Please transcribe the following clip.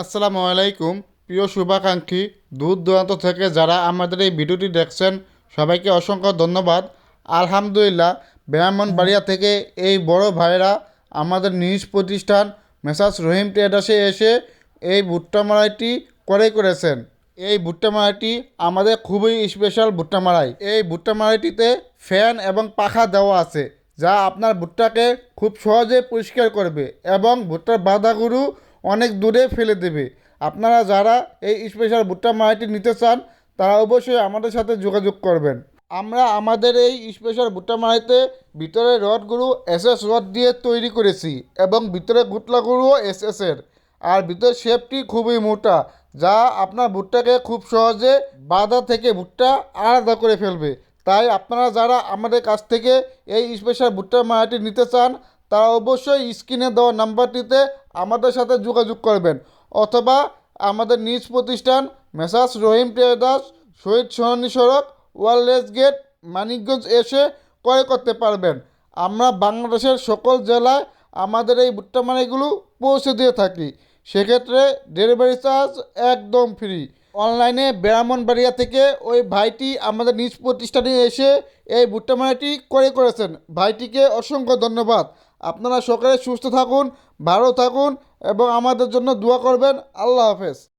আসসালামু আলাইকুম। প্রিয় শুভাকাঙ্ক্ষী দূর দূরান্ত থেকে যারা আমাদের এই ভিডিওটি দেখছেন, সবাইকে অসংখ্য ধন্যবাদ। আলহামদুলিল্লাহ, ব্রাহ্মণবাড়িয়া থেকে এই বড় ভাইরা আমাদের নিজ প্রতিষ্ঠান মেসাজ রহিম ট্রেডার্সে এসে এই ভুট্টা মারাইটি করে করেছেন। এই ভুট্টা মারাইটি আমাদের খুবই স্পেশাল ভুট্টা মারাই এই ভুট্টা মারাইটিতে ফ্যান এবং পাখা দেওয়া আছে, যা আপনার ভুট্টাকে খুব সহজে পরিষ্কার করবে এবং ভুট্টার বাধাগুরু অনেক দূরে ফেলে দেবে। আপনারা যারা এই স্পেশাল ভুট্টা মারাইটি নিতে চান, তারা অবশ্যই আমাদের সাথে যোগাযোগ করবেন। আমরা আমাদের এই স্পেশাল ভুট্টা মারাইতে ভিতরে রডগুলো এস এস রড দিয়ে তৈরি করেছি এবং ভিতরে গুটলাগুলোও এস এর। আর ভিতরে শেপটি খুবই মোটা, যা আপনার ভুট্টাকে খুব সহজে বাধা থেকে ভুট্টা আলাদা করে ফেলবে। তাই আপনারা যারা আমাদের কাছ থেকে এই স্পেশাল ভুট্টা মারাটি নিতে চান তারা অবশ্যই স্ক্রিনে দেওয়া নাম্বারটিতে আমাদের সাথে যোগাযোগ করবেন। অথবা আমাদের নিজ প্রতিষ্ঠান মেসাজ রহিম ট্রেডার্স, শহীদ সহনী সড়ক, ওয়ারলেস গেট, মানিকগঞ্জ এসে ক্রয় করতে পারবেন। আমরা বাংলাদেশের সকল জেলায় আমাদের এই ভুট্টা মানিগুলো পৌঁছে দিয়ে থাকি। সেক্ষেত্রে ডেলিভারি চার্জ একদম ফ্রি। অনলাইনে ব্রাহ্মণবাড়িয়া থেকে ওই ভাইটি আমাদের নিজ প্রতিষ্ঠানে এসে এই ভুট্টা মারাটি করে করেছেন। ভাইটিকে অসংখ্য ধন্যবাদ। আপনারা সকালে সুস্থ থাকুন, ভালো থাকুন এবং আমাদের জন্য দোয়া করবেন। আল্লাহ হাফেজ।